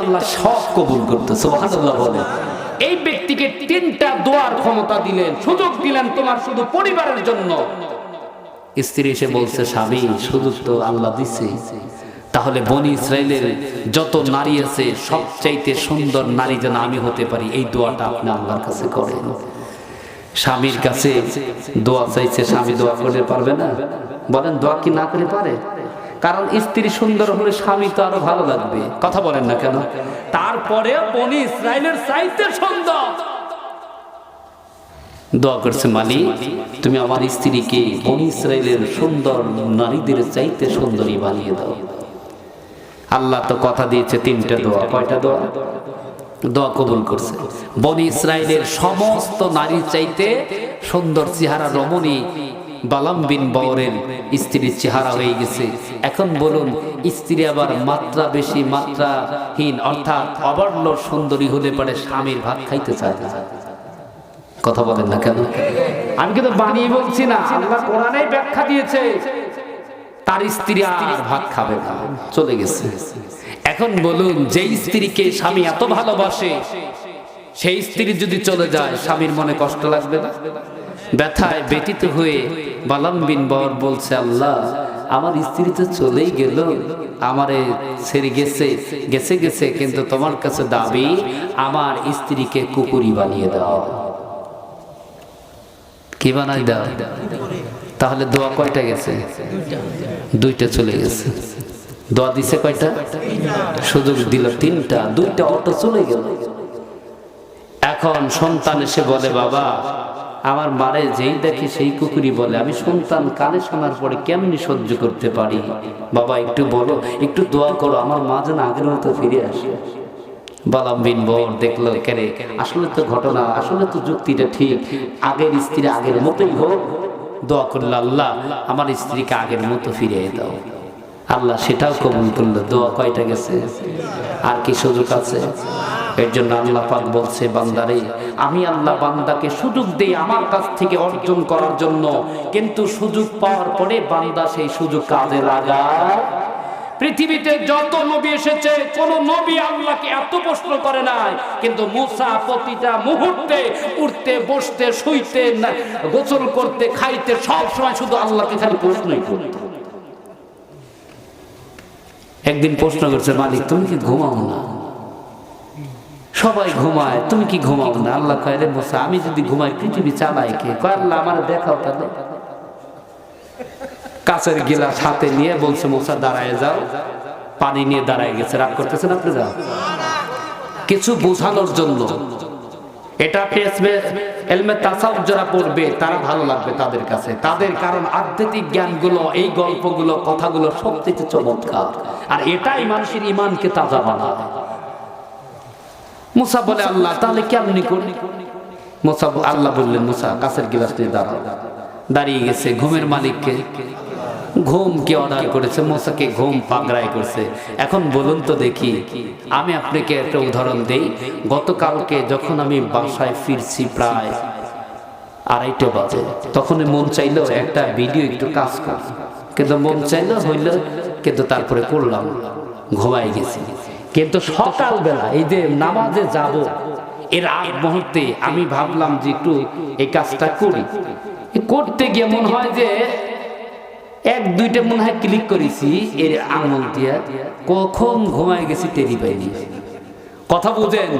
আল্লাহ সব কবুল করতে, সুবহানাল্লাহ বলে। এই ব্যক্তিকে তিনটা দোয়ার ক্ষমতা দিলেন, সুযোগ দিলেন তোমার শুধু পরিবারের জন্য। স্ত্রী এসে বলছে, স্বামী সুযোগ তো আল্লাহ দিছে। তাহলে বনি ইসরায়েলের যত নারী আছে, সবচাইতে সুন্দর নারী যেন আমি হতে পারি, এই দোয়াটা আপনি আল্লাহর কাছে করেন। স্বামীর কাছে দোয়া চাইছে, স্বামী দোয়া করতে পারবে না? বলেন, দোয়া কি না করে পারে? কারণ স্ত্রী সুন্দর হলে স্বামী তো আরও ভালো লাগবে। কথা বলেন না কেন? তারপরে বনি ইসরায়েলের চাইতে সুন্দর। দোয়া করছে মালিক তুমি আমার স্ত্রীকে বনি ইসরায়েলের সুন্দর নারীদের চাইতে সুন্দরী বানিয়ে দাও। আল্লাহ তো কথা দিয়েছে তিনটা দোয়া। কয়টা দোয়া? দোয়া কবুল করছে। বনি ইসরায়েলের সমস্ত নারীর চাইতে সুন্দর চেহারা রমণী বালাম বিন বরের স্ত্রীর চেহারা হয়ে গেছে। এখন বলুন, স্ত্রী আবার মাত্রা বেশি মাত্রাহীন, অর্থাৎ অবর্ণ সুন্দরী হলে পারে স্বামীর ভাত খাইতে চায় কথা বলেন না কেন? আমি কিন্তু বানিয়ে বলছি না, আল্লাহ কোরআনে ব্যাখ্যা দিয়েছে, তার স্ত্রী আর ভাত খাবে না, চলে গেছে। এখন বলুন যে স্ত্রীকে স্বামী এত ভালোবাসে, সেই স্ত্রী যদি চলে যায়, স্বামীর মনে কষ্ট লাগবে না? ব্যথায় ব্যতীত হয়ে বালাম বিন বর বলছে, আল্লাহ, আমার স্ত্রী তো চলেই গেল, আমারে ছেড়ে গেছে গেছে গেছে, কিন্তু তোমার কাছে দাবি, আমার স্ত্রীকে কুকুরি বানিয়ে দাও। কি বানাই দাও? তাহলে দোয়া কয়টা গেছে? দুইটা চলে গেছে। দোয়া দিছে কয়টা? সুযোগ দিল তিনটা, দুইটা, অটো চলে গেল। এখন সন্তান এসে বলে, বাবা আমার মারে যেই দেখি সেই কুকুরি বলে, আমি সন্তান, কানে শোনার পরে কেমনি সহ্য করতে পারি? বাবা, একটু বলো, একটু দোয়া করো, আমার মা যেন আগের মতো ফিরে আসে। বালাম বিন বর দেখল কেরে আসলে তো ঘটনা, আসলে তো যুক্তিটা ঠিক, আগের স্ত্রী আগের মতোই হোক। দোয়া করল, আল্লাহ, আমার স্ত্রীকে আগের মতো ফিরিয়ে দাও। আল্লাহ সেটাও কবুল করল, দোয়া কয়টা গেছে? আর কি সুযোগ আছে? এর জন্য আল্লাহ পাক বলছে, বান্দারে, আমি আল্লাহ বান্দাকে সুযোগ দেই আমার কাছ থেকে অর্জন করার জন্য। কিন্তু সুযোগ পাওয়ার পরে বান্দা সেই সুযোগ কাজে লাগায়। পৃথিবীতে যত নবী এসেছে, কোন নবী আল্লাহকে এত প্রশ্ন করে নাই। কিন্তু মুসা প্রতিটা মুহূর্তে উঠতে, বসতে, শুইতে গোসল করতে, খাইতে, সব সময় শুধু আল্লাহকে খালি প্রশ্নই করত। একদিন প্রশ্ন করছে, মালিক, তুমি কি ঘুমাও না? সবাই ঘুমায়, তুমি কি ঘুমাও না? আল্লাহ কয় রে মুসা, আমি যদি ঘুমাই, পৃথিবী চালাই কে? কয় আমার দেখাও তাহলে। কাছের গিলাস হাতে নিয়ে বলছে, মোসা, দাঁড়ায় যাও। পানি নিয়ে দাঁড়ায় গেছে। রাগ করতেছেন আপনি? যাও। কিছু বোঝানোর জন্য। এটা পেসবে এলমে তাসাউফ যারা পড়বে, তারা ভালো লাগবে তাদের কাছে। তাদের কারণ আধ্যাত্মিক জ্ঞানগুলো, এই গল্পগুলো, কথাগুলো সবথেকে চমৎকার। আর এটাই মানুষের ইমানকে তাজা বানায়। মুসা বলে, আল্লাহ, তাহলে কেমনি করি? মুসা আল্লাহ বললেন মুসা, কাছের গিলাস নিয়ে দাঁড়াও। দাঁড়িয়ে গেছে ঘুমের মালিককে। ঘুম কে অর্ডার করেছে, মোসাকে ঘুম পাগড়াই করছে। এখন বলুন তো দেখি, আমি আপনাকে একটা উদাহরণ দেই। গতকালকে যখন আমি বাসায় ফিরছি প্রায় আড়াইটে বাজে, তখন মন চাইলো একটা ভিডিও একটু কাজ কর কিন্তু মন চাইলো হইল কিন্তু তারপরে করলাম ঘুমাই গেছি। কিন্তু সকালবেলা এই যে নামাজে যাব এর আগ মুহূর্তে আমি ভাবলাম যে একটু এই কাজটা করি। করতে গিয়ে মনে হয় যে এক, দুইটা মনে হয় ক্লিক করেছি, এর আঙুল দিয়া কখন ঘুমায় গেছি টেরি পাইনি কথা বুঝেন,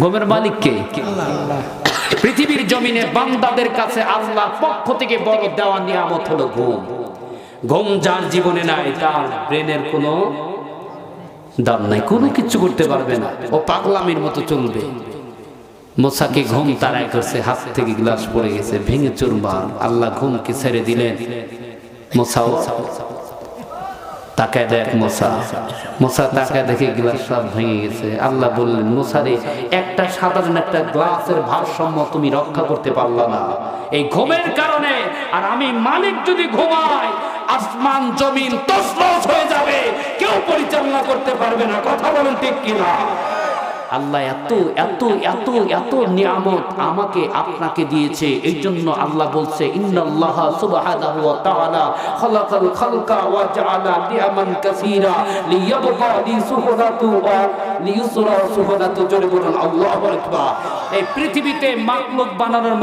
ঘুমের মালিককে পৃথিবীর জমিনে বান্দাদের কাছে আল্লাহর পক্ষ থেকে বড় দেওয়া নিয়ামত হলো ঘুম। ঘুম যার জীবনে নাই, তার ব্রেনের কোনো দাম নাই, কোনো কিছু করতে পারবে না। ও পাগলামির মতো চলবে। মোসাকে ঘুম তারাই করছে, হাত থেকে গ্লাস পড়ে গেছে, ভেঙে চুরবার আল্লাহ ঘুমকে ছেড়ে দিলেন। মোসাও তাকায় দেখ তাকায় দেখে গ্লাস সব ভেঙে গেছে। আল্লাহ বললেন একটা সাধারণ একটা গ্লাসের ভারসাম্য তুমি রক্ষা করতে পারলা না। এই ঘুমের কারণে, আর আমি মালিক যদি ঘুমাই, আসমান, জমিন তসলস হয়ে কেউ পরিচালনা করতে পারবে না। কথা বলেন ঠিক কিনা? আল্লাহ এত এত এত এত নিয়ামত আমাকে আপনাকে দিয়েছে। এই জন্য আল্লাহ বলছে, ইন্নাল্লাহ সুবহানাহু পৃথিবীতে বানানোর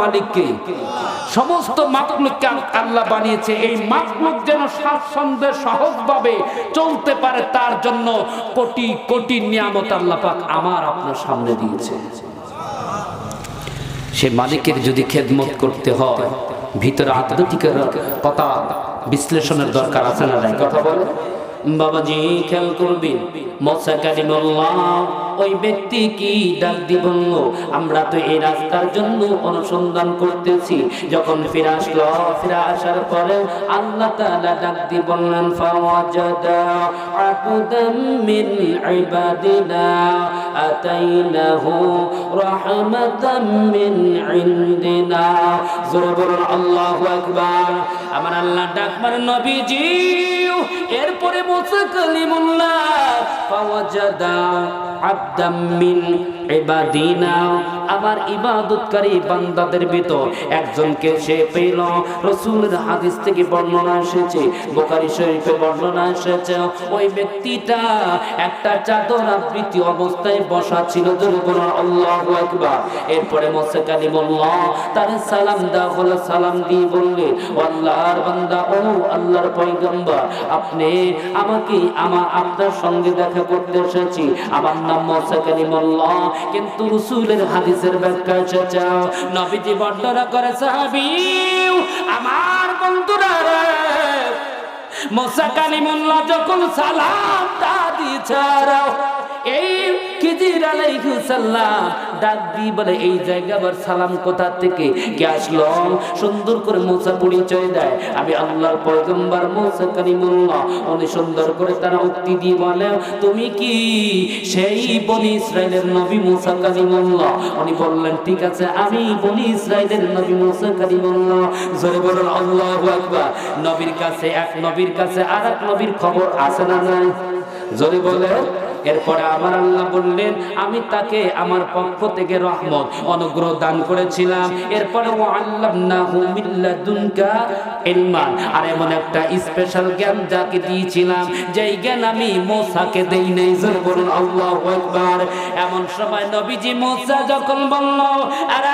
আল্লাহ বানিয়েছে। এই যেন সহজভাবে চলতে পারে, তার জন্য কোটি কোটি নিয়ামত আল্লাহ আমার আপনার সামনে দিয়েছে। সে মালিকের যদি খেদমত করতে হয়, ভিতরে আত্মতিকের কথা বিশ্লেষণের দরকার আছে না কথা বলে। বাবাজি খেয়াল করবেন ওই ব্যক্তি কি ডাক দি বলল, আমরা তো এই রাস্তার জন্য অনুসন্ধান করতেছি। যখন ফিরে আসলো, ফিরে আসার পরে আল্লাহ ডাক দি বললেন, ফাওয়াজাদা আবদাম ইবাদিনা, আতাইনাহু রাহমাতাম ইনদিনা। জোরে বলুন, আল্লাহু আকবার। আমার আল্লাহ ডাক মার, নবীজি! এরপরে মুসা আমার ইবাদতকারী বান্দাদের ভিতর একজনকে সে পেল। রসুলের হাদিস থেকে বর্ণনা এসেছে বোকারি শরীফে বর্ণনা এসেছে, ওই ব্যক্তিটা একটা চাদর আবৃত্তি অবস্থায় বসা ছিল এরপরে মোসা কালিমুল্লাহ, তার সালাম দেওয়া হলো সালাম দিয়ে বললে, আল্লাহর বান্দা, ও আল্লাহর পয়গম্বর আপনি আমাকে আমার আপনার সঙ্গে দেখা করতে এসেছি? আমার নাম মোসা কালিমুল্লাহ। কিন্তু রসুলের হাদিসের ব্যাখ্যা এসেছে, নবীজি বর্ণনা করে, সাহাবি, আমার বন্ধুরা মোসা কালিমুল্লাহ যখন সালাম দিয়েছে এই খিজির আলাইহিস ডাক দি বলে, এই জায়গা থেকে? সুন্দর করে মোসা পরিচয় দেয়। আমি সুন্দর করে তারা উক্তি দিয়ে বলে উনি বললেন, ঠিক আছে, আমি বনি ইসরাইলের নবী মোসা কালিমুল্লাহ জোরে বলুন, আল্লাহু আকবার। নবীর কাছে, এক নবীর কাছে আর এক নবীর খবর আছে না নাই? জোরে বলে এরপরে আমার আল্লাহ বললেন, আমি তাকে আমার পক্ষ থেকে রহমত, অনুগ্রহ দান করেছিলাম। এরপরে ও ইলমান। আর এমন একটা স্পেশাল জ্ঞান যাকে দিয়েছিলাম, যেই জ্ঞান আমি মোসাকে দেই নাই, জোরে বলুন, আল্লাহু আকবার। এমন সময় নবীজি মোসা যখন বলল, আরে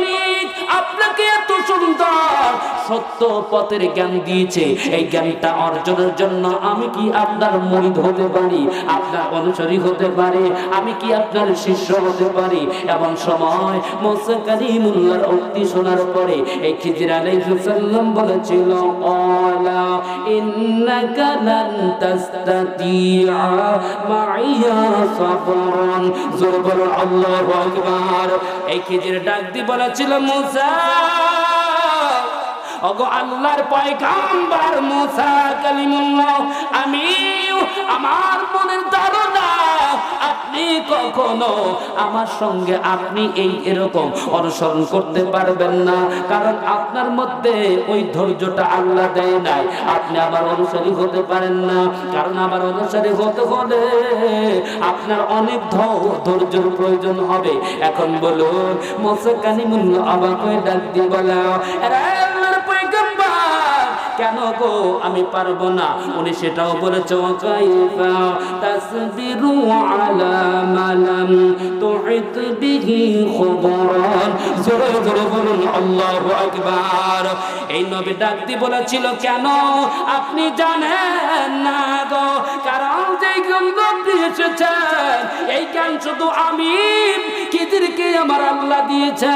মালিক আপনাকে এত সুন্দর। সত্য পথের জ্ঞান দিয়েছে। এই জ্ঞানটা অর্জনের জন্য আমি কি আপনার মরিদ হতে পারি? আপনার অনুসারী হতে পারি। আমি কি আপনার শিষ্য হতে পারি? এমন সময় মোসা কালিমুল্লাহর উক্তি শোনার পরে এই খিজির আলাইহিস সালাম বলেছিল অলা ইন্নাকা লান তাস্তাতিআ মাইয়া সাবরান জোরে আল্লাহু আকবার। এই খিজির ডাক দি বলেছিল, মুসা ওগো আল্লাহর পয়গাম্বার মুসা কালিমুল্লাহ আমি আমার মনের ধারণা আপনি কখনো আমার সঙ্গে আপনি এই এরকম অনুসরণ করতে পারবেন না। কারণ আপনার মধ্যে ওই ধৈর্যটা আল্লাহ দেয় নাই। আপনি আমার অনুসারী হতে পারেন না। কারণ আমার অনুসারী হতে হলে আপনার অনেক ধৈর্যের প্রয়োজন হবে। এখন বলুন মোসা কালিমুল্লাহ অবাক হয়ে ডাক দিয়ে বলা, "এরা আল্লাহর পয়গম্বর কেন গো আমি পারব না? উনি সেটাও বলেছে কাইফা তাসবিরু আলা মালাম। তুহিত বিহি খবরান জোরে জোরে বলুন, আল্লাহু আকবার। এই নবী ডাকতে বলেছিল, কেন? আপনি জানেন না গো। কারণ যেই গঙ্গ এসেছেন, এই জ্ঞান শুধু আমি কিদিরকে আমার আল্লাহ দিয়েছে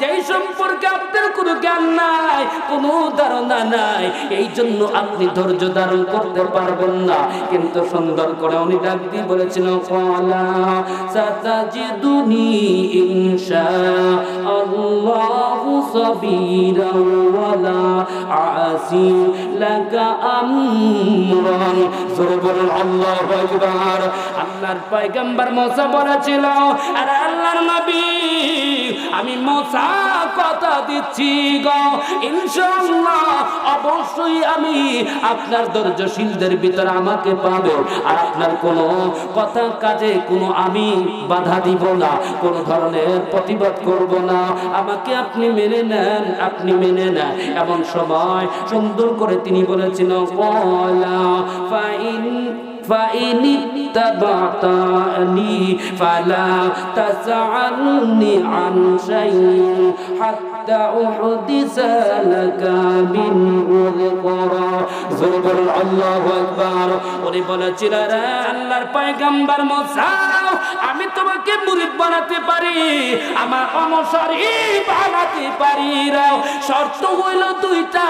যেই সম্পর্কে আপনার কোনো জ্ঞান নাই, কোনো ধারণা নাই, এই জন্য আপনি ধৈর্য ধারণ করতে পারবেন না। কিন্তু সুন্দর করে উনি ডাক দিয়ে বলেছিল, কলা সাতাজিদুনি ইনশা আল্লাহু সাবিরা ওয়ালা আসি লাকা আমরান জোরে বলুন আল্লাহু আকবার আল্লাহর পয়গম্বর মুসা বলেছিল, আরে আল্লাহর নবী, আমি মুসা কথা দিচ্ছি গো। ইনশাআল্লাহ, অবশ্যই আমি আপনার ধৈর্যশীলদের ভিতরে আমাকে পাবে। আর আপনার কোনো কথা কাজে কোনো আমি বাধা দিব না, কোনো ধরনের প্রতিবাদ করব না। আমাকে আপনি মেনে নেন, আপনি মেনে নেন। এমন সময় সুন্দর করে তিনি বলেছেন কলা ফাইন فإن اتبعتني فلا تسألني عن شيء حتى أحدث لك منه ذكرا زبر الله أكبر উনি বলেছিলেন রে আল্লাহর পয়গম্বর মুসা আমি তোমাকে মুরিদ বানাতে পারি, আমার অনুসারী বানাতে পারি রাও। শর্ত হইল দুইটা।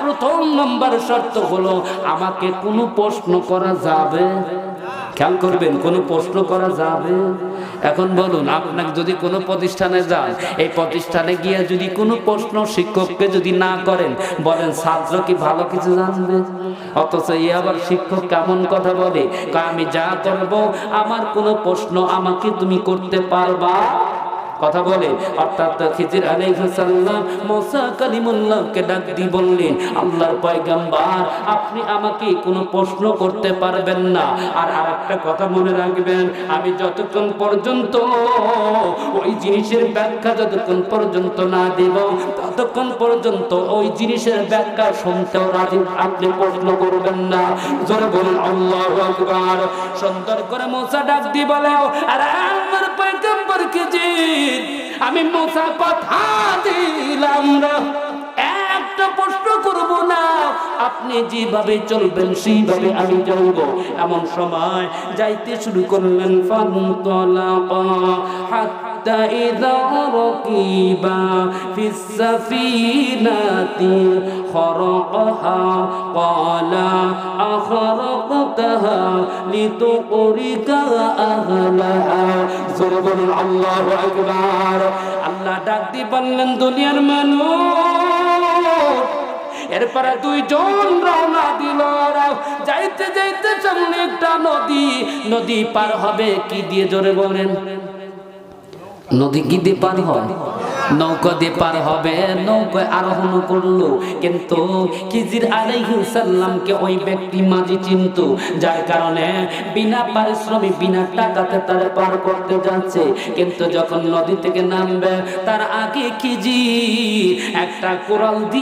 প্রথম নম্বর শর্ত হলো আমাকে কোনো প্রশ্ন করা যাবে? খেয়াল করবেন, কোনো প্রশ্ন করা যাবে? এখন বলুন, আপনাকে যদি কোনো প্রতিষ্ঠানে যান, এই প্রতিষ্ঠানে গিয়ে যদি কোনো প্রশ্ন শিক্ষককে যদি না করেন, বলেন, ছাত্র কি ভালো কিছু জানবে? অথচ এ আবার শিক্ষক কেমন কথা বলে? আমি যা করব, আমার কোনো প্রশ্ন আমাকে তুমি করতে পারবা? কথা বলে, অর্থাৎ খিজির আলাইহিসসালাম মুসা কালিমুল্লাহকে ডাক দিয়ে বললেন, আল্লাহর পয়গাম্বার, আপনি আমাকে কোনো প্রশ্ন করতে পারবেন না। আর আরেকটা কথা মনে রাখবেন, আমি যতক্ষণ পর্যন্ত ওই জিনিসের ব্যাখ্যা যতক্ষণ পর্যন্ত না দেব, ততক্ষণ পর্যন্ত ওই জিনিসের ব্যাখ্যা শুনতেও রাজি, আপনি প্রশ্ন করবেন না। জোরে বলুন, আল্লাহু সুন্দর করে মোসা ডাক দিয়ে বলে, আরে আমার পয়গম্বর খিজির আমি মোসা কথা দিলাম একটা প্রশ্ন করব না, আপনি যেভাবে চলবেন সেইভাবে আমি চলবো। এমন সময় যাইতে শুরু করলেন, ফান্তলাকা হাত্তা ইযা রাকিবা ফিস সাফিনাতি খরকহা ক্বালা আখরাকতাহা লিতুকরিকা আহলাহা জোরে বলুন আল্লাহু আকবার আল্লাহ ডাক দিয়ে বললেন, দুনিয়ার মানুষ, এরপরে দুইজন রওনা দিল যাইতে যাইতে সামনে একটা নদী নদী পার হবে কি দিয়ে জোরে বলেন? নদী কি দিয়ে পার হয়? নৌকা দিয়ে পার হবে নৌকায় আরোহণ করল। কিন্তু খিজির আলাইহিস সালামকে ওই ব্যক্তি মাঝি চিনতো, যার কারণে বিনা পারিশ্রমিক বিনা টাকাতে তারা পার করতে যাচ্ছে। কিন্তু যখন নদী থেকে নামবে, তার আগে খিজির একটা কোরাল দিয়ে